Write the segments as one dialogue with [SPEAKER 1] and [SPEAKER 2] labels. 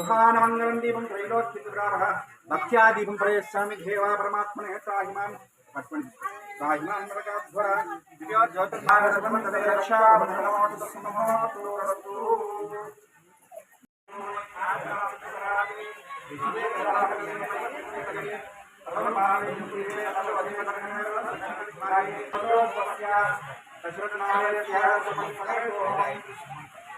[SPEAKER 1] गृहानमङ्गलं दीपं त्रैलोक्यविग्रहः भक्त्यादीपं प्रयच्छामि देवा परमात्मने त्राहिमां पट्मणि त्राहिमां नरकाध्वरा दिव्या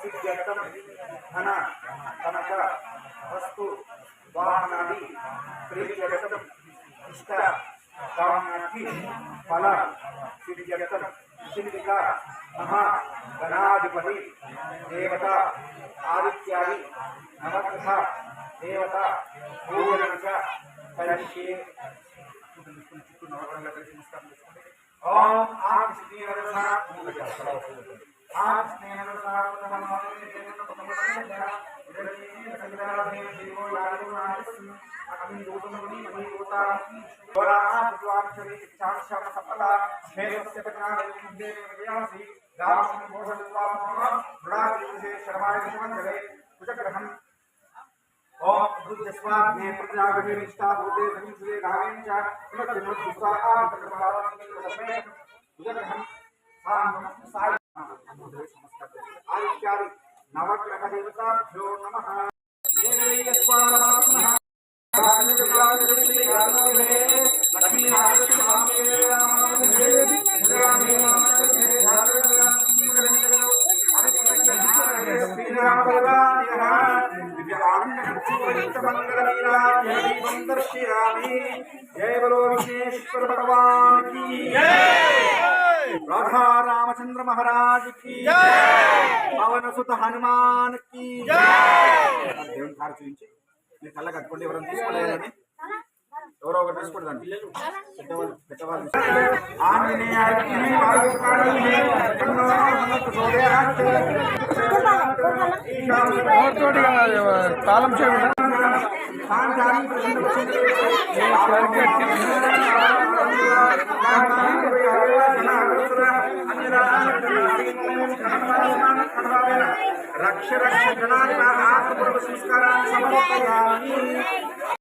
[SPEAKER 1] सिद्ध्यर्थं धन कनक वस्तु वाहनादि प्रीत्यर्थम् इष्ट कामार्थी फल सिद्ध्यर्थम सिद्धिका महा गणाधिपति देवता आदित्यादि नवग्रह देवता पूजन च करिष्ये ओम आम शर्माय ओम बुद्धस्वाद में प्रजागणे निष्ठा भूते समीसुरे गावेन च पुनर्जन्मदुस्वा आत्मकर्मावं बुद्धग्रहं साम साय దేవతాభ్యో నమ. దర్శయామి జయ బలో భగవాన్ కీ राधा रामचंद्र महाराज की పవన సుత హనుమాన్ కి దేవుని కారు చూపించి మీరు కళ్ళ కట్టుకోండి ఎవరైనా తీసుకోలేదని ఎవరో ఒకరు తీసుకోండి పెద్దవాళ్ళు పెద్దవాళ్ళు ఆంజనేయాయకి వాయుకారణి ఎన్నో మనకు సోదయాచ.
[SPEAKER 2] తాళం చెవి
[SPEAKER 1] वीरेण रक्ष रक्ष जनाः